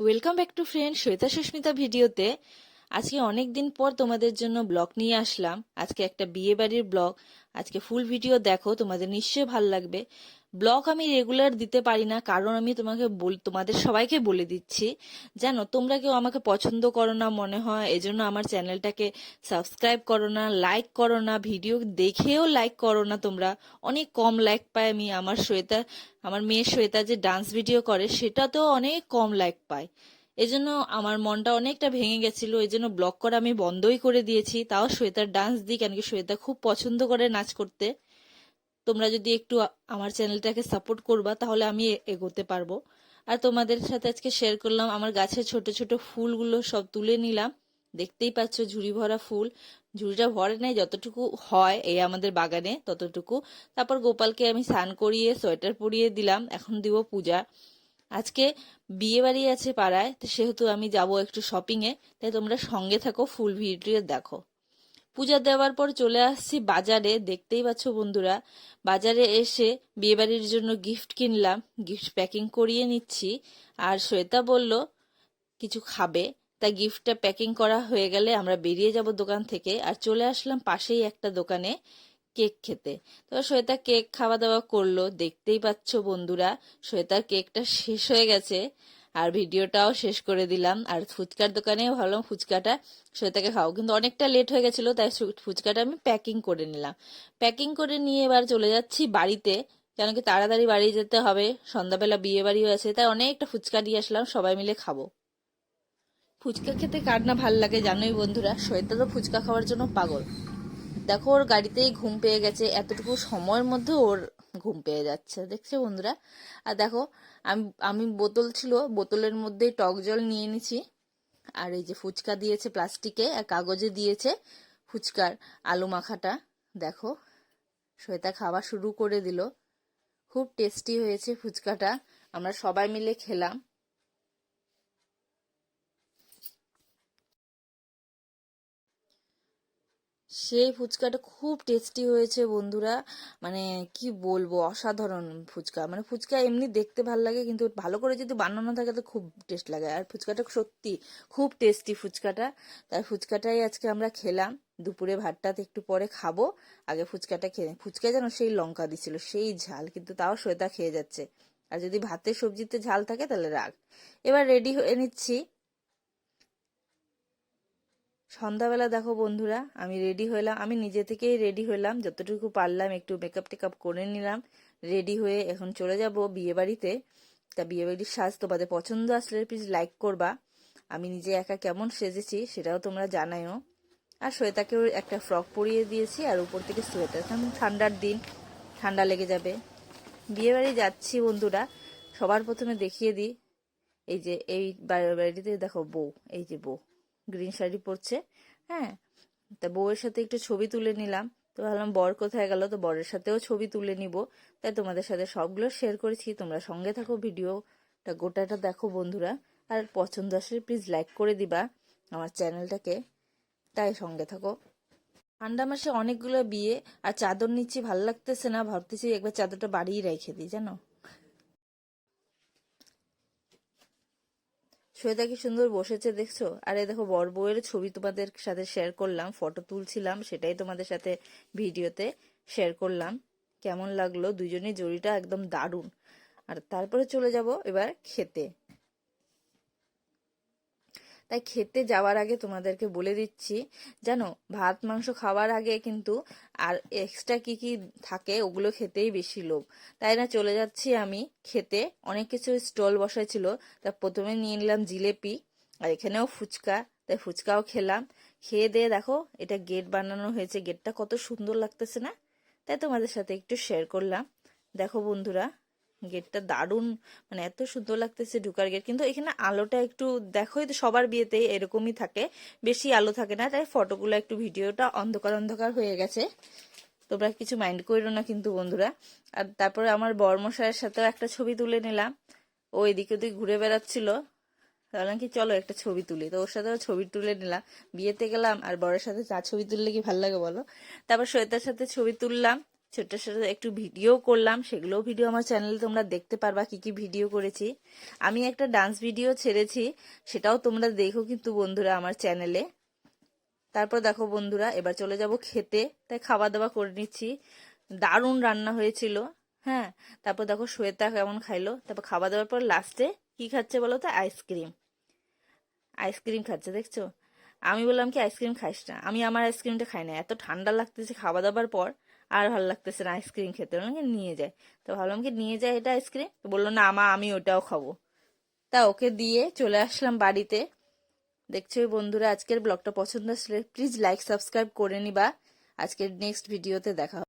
Welcome back to friend Shweta Susmita ভিডিওতে আজকে অনেক দিন পর তোমাদের জন্য ব্লগ নিয়ে আসলাম। আজকে একটা বিয়ে বাড়ির ব্লগ। আজকে ফুল ভিডিও দেখো, তোমাদের নিশ্চয়ই ভালো লাগবে। ব্লগ আমি রেগুলার দিতে পারি না, কারণ আমি তোমাকে তোমাদের সবাইকে বলে দিচ্ছি। জানো, তোমরা কেউ আমাকে পছন্দ করো না মনে হয়, এজন্য আমার চ্যানেলটাকে সাবস্ক্রাইব করো না, লাইক করো না, ভিডিও দেখেও লাইক করো না তোমরা। অনেক কম লাইক পাই আমি, আমার শ্বেতা, আমার মেয়ে শ্বেতা যে ডান্স ভিডিও করে, সেটাতেও অনেক কম লাইক পায়। এজন্য আমার মনটা অনেকটা ভেঙে গেছিল এই জন্য ব্লগ করা আমি বন্ধই করে দিয়েছি। তাও শ্বেতার ডান্স দিই কেন কি শ্বেতা খুব পছন্দ করে নাচ করতে। তোমরা যদি একটু আমার চ্যানেলটাকে সাপোর্ট করবা, তাহলে আমি এগোতে পারব। আর তোমাদের সাথে আজকে শেয়ার করলাম, আমার গাছের ছোট ছোট ফুলগুলো সব তুলে নিলাম। দেখতেই পাচ্ছ ঝুড়ি ভরা ফুল। ঝুড়িটা ভরে নেয় যতটুকু হয় এই আমাদের বাগানে ততটুকু। তারপর গোপালকে আমি স্নান করিয়ে, সোয়েটার পরিয়ে দিলাম, এখন দিব পূজা। আজকে বিয়ে বাড়ি আছে পাড়ায়, তো সেহেতু আমি যাব একটু শপিং এ তাই তোমরা সঙ্গে থাকো, ফুল ভিডিও দেখো। পূজা দেওয়ার পর চলে আসছি বাজারে। দেখতেই পাচ্ছ বন্ধুরা, বাজারে এসে বিয়েবাড়ির জন্য গিফট কিনলাম গিফট প্যাকিং করিয়ে নিচ্ছি। আর শ্বেতা বলল, কিছু খাবে? তাই গিফটটা প্যাকিং করা হয়ে গেলে আমরা বেরিয়ে যাব দোকান থেকে। আর চলে আসলাম পাশেই একটা দোকানে কেক খেতে। তো শ্বেতা কেক খাওয়া দাওয়া করল। দেখতেই পাচ্ছ বন্ধুরা, শ্বেতার কেকটা শেষ হয়ে গেছে। আর ভিডিওটাও শেষ করে দিলাম। আর ফুচকার দোকানেও ভাবলাম ফুচকাটা শ্বেতাকে খাও। কিন্তু অনেকটা লেট হয়ে গেছিল, তাই ফুচকাটা আমি প্যাকিং করে নিলাম। প্যাকিং করে নিয়ে এবার চলে যাচ্ছি বাড়িতে। কেন কি তাড়াতাড়ি বাড়ি যেতে হবে, সন্ধ্যাবেলা বিয়ে বাড়িও আছে, তাই অনেকটা ফুচকা দিয়ে আসলাম, সবাই মিলে খাব। ফুচকা খেতে কার না ভালো লাগে জানোই বন্ধুরা শ্বেতা তো ফুচকা খাওয়ার জন্য পাগল। দেখো ওর গাড়িতেই ঘুম পেয়ে গেছে, এতটুকু সময়ের মধ্যে ওর ঘুম পেয়ে যাচ্ছে। দেখছে বন্ধুরা? আর দেখো, আমি আমি বোতল ছিল, বোতলের মধ্যে টক জল নিয়ে নিছি আর এই যে ফুচকা দিয়েছে প্লাস্টিকে, আর কাগজে দিয়েছে ফুচকার আলু মাখাটা। দেখো শ্বেতা খাওয়া শুরু করে দিল। খুব টেস্টি হয়েছে ফুচকাটা। আমরা সবাই মিলে খেলাম। সেই ফুচকাটা খুব টেস্টি হয়েছে বন্ধুরা। মানে কি বলব, অসাধারণ ফুচকা। মানে ফুচকা এমনি দেখতে ভালো লাগে, কিন্তু ভালো করে যদি বানানো থাকে তো খুব টেস্ট লাগে। আর ফুচকাটা সত্যি খুব টেস্টি ফুচকাটা। তাই ফুচকাটাই আজকে আমরা খেলাম। দুপুরে ভাতটাতে একটু পরে খাব। আগে ফুচকাটা খেয়ে ফুচকা যেন সেই লঙ্কা দিছিল, সেই ঝাল, কিন্তু তাও শ্বেতা খেয়ে যাচ্ছে। আর যদি ভাতের সবজিতে ঝাল থাকে তাহলে রাগ এবার রেডি হয়ে নিচ্ছি। সন্ধ্যাবেলা দেখো বন্ধুরা, আমি রেডি হলাম আমি নিজে থেকেই রেডি হলাম যতটুকু পারলাম, একটু মেকআপ টেকআপ করে নিলাম। রেডি হয়ে এখন চলে যাব বিয়ে বাড়িতে তা বিয়ে বাড়ির সাজ তোমাদের পছন্দ আসলে প্লিজ লাইক করবা। আমি নিজে একা কেমন সেজেছি সেটাও তোমরা জানাইও। আর শ্বেতাকেও একটা ফ্রক পরিয়ে দিয়েছি আর উপর থেকে সোয়েটার কারণ ঠান্ডার দিন, ঠান্ডা লেগে যাবে। বিয়ে বাড়ি যাচ্ছি বন্ধুরা, সবার প্রথমে দেখিয়ে দিই। এই যে, এই বাড়িতে দেখো বউ, এই যে বউ। গ্রিন শাড়ি পরছে হ্যাঁ? তা বউয়ের সাথে একটু ছবি তুলে নিলাম। তো ভাবলাম, বর কোথায় গেল? তো বরের সাথেও ছবি তুলে নিব। তাই তোমাদের সাথে সবগুলো শেয়ার করেছি। তোমরা সঙ্গে থাকো ভিডিওটা, গোটাটা দেখো বন্ধুরা। আর পছন্দ আসলে প্লিজ লাইক করে দিবা আমার চ্যানেলটাকে। তাই সঙ্গে থাকো। ঠান্ডা মাসে অনেকগুলো বিয়ে, আর চাদর নিচ্ছি, ভালো লাগতেছে না। ভাবতেছি একবার চাদরটা বাড়িয়ে রেখে দিই, জানো? শ্বেতা কি সুন্দর বসেছে, দেখছ? আরে দেখো বর বউয়ের ছবি তোমাদের সাথে শেয়ার করলাম ফটো তুলছিলাম, সেটাই তোমাদের সাথে ভিডিওতে শেয়ার করলাম। কেমন লাগল? দুজনের জড়িটা একদম দারুণ। আর তারপরে চলে যাব এবার খেতে। তাই খেতে যাওয়ার আগে তোমাদেরকে বলে দিচ্ছি, জানো, ভাত, মাংস খাওয়ার আগে কিন্তু আর এক্সট্রা কি কি থাকে ওগুলো খেতেই বেশি লোভ। তাই না, চলে যাচ্ছি আমি খেতে। অনেক কিছু স্টল বসাইছিল তা প্রথমে নিয়ে নিলাম জিলেপি আর এখানেও ফুচকা। তাই ফুচকাও খেলাম। খেয়ে দিয়ে দেখো, এটা গেট বানানো হয়েছে। গেটটা কত সুন্দর লাগতেছে না? তাই তোমাদের সাথে একটু শেয়ার করলাম। দেখো বন্ধুরা গেটটা দারুণ মানে এত সুন্দর লাগতেছে ঢুকার গেট। কিন্তু এখানে আলোটা একটু দেখোই তো সবার বিয়েতে এরকমই থাকে, বেশি আলো থাকে না, তাই ফটোগুলো একটু ভিডিওটা অন্ধকার অন্ধকার হয়ে গেছে। তোমরা কিছু মাইন্ড করো না কিন্তু বন্ধুরা। আর তারপরে আমার বর্মশায়ের সাথেও একটা ছবি তুলে নিলাম। ও এদিকে ওদিক ঘুরে বেড়াচ্ছিল। ভাবলাম কি চলো একটা ছবি তুলি? তো ওর সাথেও ছবি তুলে নিলাম। বিয়েতে গেলাম আর বরের সাথে চা ছবি তুললে কি ভালো লাগে বলো? তারপর শ্বেতার সাথে ছবি তুললাম। ছোট্ট ছোট একটু ভিডিও করলাম, সেগুলোও ভিডিও আমার চ্যানেলে তোমরা দেখতে পারবা, কি কি ভিডিও করেছি। আমি একটা ডান্স ভিডিও ছেড়েছি, সেটাও তোমরা দেখো কিন্তু বন্ধুরা আমার চ্যানেলে তারপর দেখো বন্ধুরা, এবার চলে যাব খেতে, তাই খাওয়া দাওয়া করে নিচ্ছি। দারুণ রান্না হয়েছিল হ্যাঁ। তারপর দেখো শ্বেতা কেমন খাইলো, তারপর খাওয়া দাওয়ার পর লাস্টে কি খাচ্ছে বলো তো? আইসক্রিম আইসক্রিম খাচ্ছে, দেখছ? আমি বললাম কি আইসক্রিম খাইস না। আমি আমার আইসক্রিমটা খাই না এত ঠান্ডা লাগতেছে খাওয়া দাওয়ার পর। আর ভালো লাগতেছে না আইসক্রিম খেতে। বললাম নিয়ে যায়? তো ভাবলাম কি নিয়ে যায় এটা আইসক্রিম তো বলল, না আমা আমি ওটাও খাব। তা ওকে দিয়ে চলে আসলাম বাড়িতে। দেখছ বন্ধুরা, আজকের ব্লগটা পছন্দ আসলে প্লিজ লাইক সাবস্ক্রাইব করে নিবা। আজকের নেক্সট ভিডিওতে দেখা।